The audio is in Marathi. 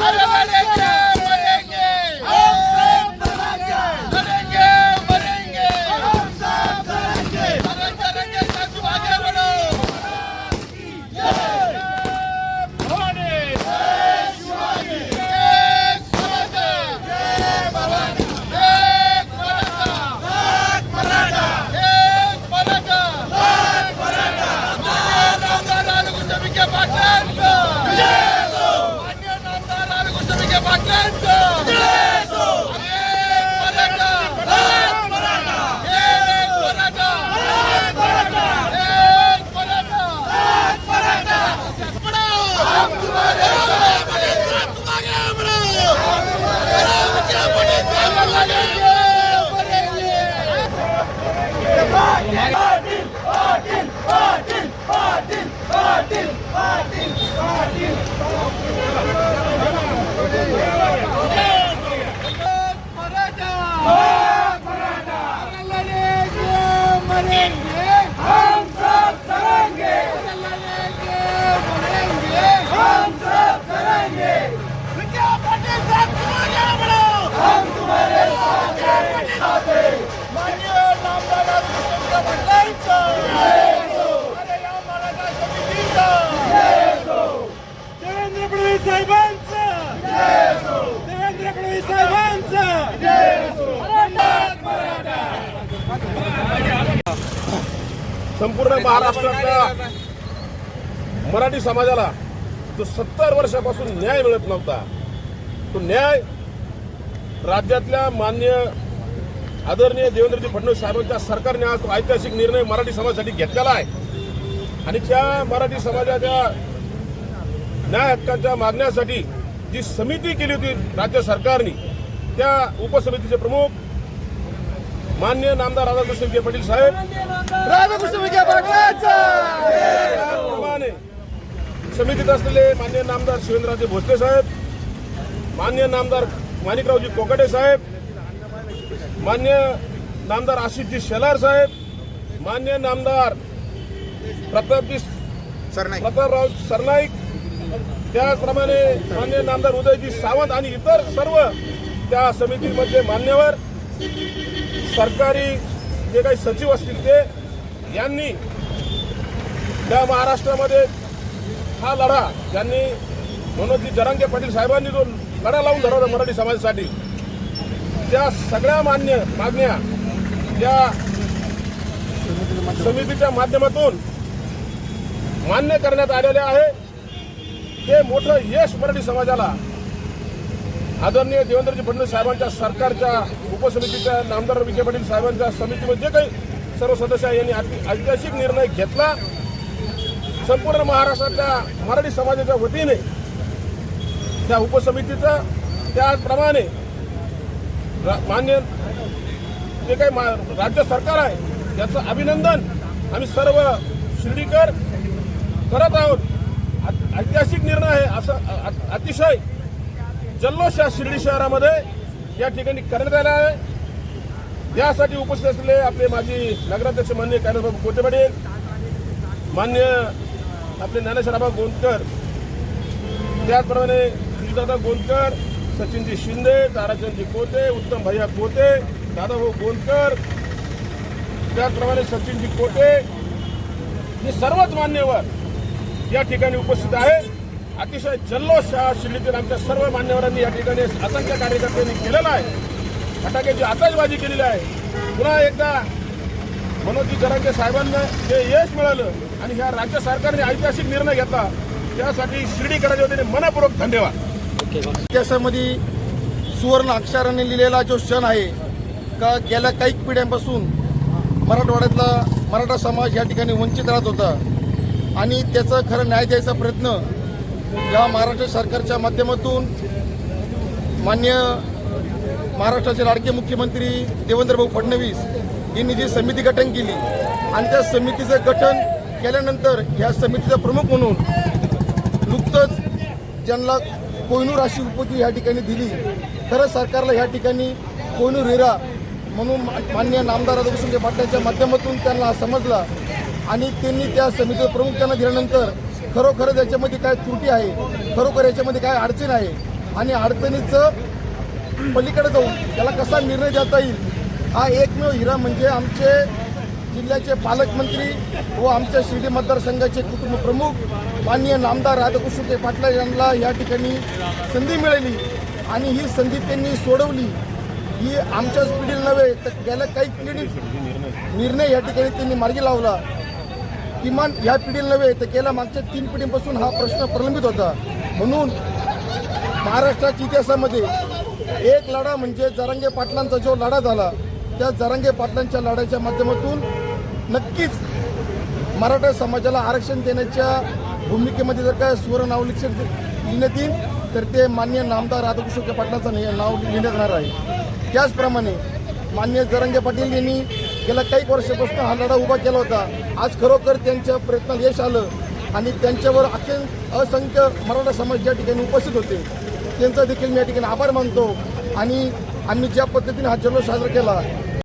ありがとう संपूर्ण महाराष्ट्रातल्या मराठी समाजाला जो सत्तर वर्षापासून न्याय मिळत नव्हता तो न्याय राज्यातल्या मान्य आदरणीय देवेंद्रजी फडणवीस साहेबांच्या सरकारने आज तो ऐतिहासिक निर्णय मराठी समाजासाठी घेतलेला आहे. आणि त्या मराठी समाजाच्या न्याय हक्काच्या मागण्यासाठी जी समिती केली होती राज्य सरकारने त्या उपसमितीचे प्रमुख मान्य नामदार राधाकृष्ण विखे पाटील साहेब. राधाकृष्ण विखे पाटलांचा त्याचप्रमाणे समितीत असलेले मान्य नामदार शिवेंद्रराजे भोसले साहेब मान्य नामदार माणिकरावजी कोकाटे साहेब मान्य नामदार आशिषजी शेलार साहेब मान्य नामदार प्रतापजी सरनाईक. प्रतापराव सरनाईक त्याचप्रमाणे मान्य नामदार उदयजी सावंत आणि इतर सर्व त्या समितीमधले मान्यवर सरकारी जे काही सचिव असतील ते यांनी त्या महाराष्ट्रामध्ये हा लढा ज्यांनी मनोजी जरांगे पाटील साहेबांनी जो लढा लावून धरवला मराठी समाजासाठी त्या सगळ्या मान्य मागण्या या समितीच्या माध्यमातून मान्य करण्यात आलेले आहे. ते मोठं यश मराठी समाजाला आदरणीय देवेंद्रजी फडणवीस साहेबांच्या सरकारच्या उपसमितीच्या नामदार विखे पाटील साहेबांच्या समितीमध्ये जे काही सर्व सदस्य यांनी ऐतिहासिक निर्णय घेतला. संपूर्ण महाराष्ट्रातल्या मराठी समाजाच्या वतीने त्या उपसमितीचं त्याचप्रमाणे रा- मान्य जे काही मा- राज्य सरकार आहे त्याचं अभिनंदन आम्ही सर्व शिर्डीकर करत आहोत. आ- ऐतिहासिक निर्णय आहे असं अतिशय जल्लोष या शिर्डी शहरामध्ये या ठिकाणी करण्यात आला आहे. यासाठी उपस्थित असलेले आपले माजी नगराध्यक्ष मान्य कार्यबाबू कोटे पाटील मान्य आपले ज्ञानेश्वराबा गोंदकर त्याचप्रमाणे श्रीदादा गोंदकर सचिनजी शिंदे ताराचंदजी कोटे उत्तम भैया कोते दादाभाऊ गोंदकर त्याचप्रमाणे सचिनजी कोटे हे सर्वच मान्यवर या ठिकाणी उपस्थित आहे अतिशय जल्लोष या शिल्लीतील आमच्या सर्व मान्यवरांनी या ठिकाणी असंख्य कार्यकर्त्यांनी केलेला आहे. फटाक्याची आताशबाजी केलेली आहे. पुन्हा एकदा मनोजी जरांगे साहेबांना जे यश मिळालं आणि ह्या राज्य सरकारने ऐतिहासिक निर्णय घेतला त्यासाठी शिर्डीकरांच्या वतीने मनपूर्वक धन्यवाद. इतिहासामध्ये सुवर्ण अक्षराने लिहिलेला जो क्षण आहे का गेल्या काही पिढ्यांपासून मराठवाड्यातला मराठा समाज या ठिकाणी वंचित राहत होता आणि त्याचा खरं न्याय द्यायचा प्रयत्न या महाराष्ट्र सरकारच्या माध्यमातून मान्य महाराष्ट्राचे लाडके मुख्यमंत्री देवेंद्रभाऊ फडणवीस यांनी जी समिती गठन केली आणि त्या समितीचं गठन केल्यानंतर या समितीचा प्रमुख म्हणून नुकतंच ज्यांना कोयनूर अशी उपती या ठिकाणी दिली. खरं सरकारला या ठिकाणी कोयनूर हिरा म्हणून मान्य नामदार राधाकृष्ण पाटलांच्या माध्यमातून त्यांना समजला आणि त्यांनी त्या समितीचा प्रमुख त्यांना दिल्यानंतर खरोखरच याच्यामध्ये काय त्रुटी आहे? खरोखर याच्यामध्ये काय अडचण आहे? आणि अडचणीचं पलीकडे जाऊन त्याला कसा निर्णय देता येईल? हा एकमेव हिरा म्हणजे आमचे जिल्ह्याचे पालकमंत्री व आमच्या शिर्डी मतदारसंघाचे कुटुंब प्रमुख माननीय नामदार राधाकृष्ण पाटला यांना या ठिकाणी संधी मिळाली आणि ही संधी त्यांनी सोडवली. ही आमच्याच पिढीला नव्हे तर गेल्या काही पिढी निर्णय या ठिकाणी त्यांनी मार्गी लावला. किमान या पिढीला नव्हे तर गेल्या मागच्या तीन पिढीपासून हा प्रश्न प्रलंबित होता. म्हणून महाराष्ट्राच्या इतिहासामध्ये एक लढा म्हणजे जरांगे पाटलांचा जो लढा झाला त्या जरांगे पाटलांच्या लढ्याच्या माध्यमातून नक्कीच मराठा समाजाला आरक्षण देण्याच्या भूमिकेमध्ये जर काय सुवर्ण नाव लिखित लिहिण्यात येईल तर ते मान्य नामदार राधाकृष्ण पाटलांचं नाव लिहिण्यात येणार आहे. त्याचप्रमाणे मान्य जरंगे पाटील यांनी गेल्या काही वर्षापासून हा लढा उभा केला होता. आज खरोखर त्यांच्या प्रयत्नात यश आलं आणि त्यांच्यावर अखेर असंख्य मराठा समाज या ठिकाणी उपस्थित होते. त्यांचा देखील मी या ठिकाणी आभार मानतो. आणि आम्ही ज्या पद्धतीने हा जल्लोष साजरा केला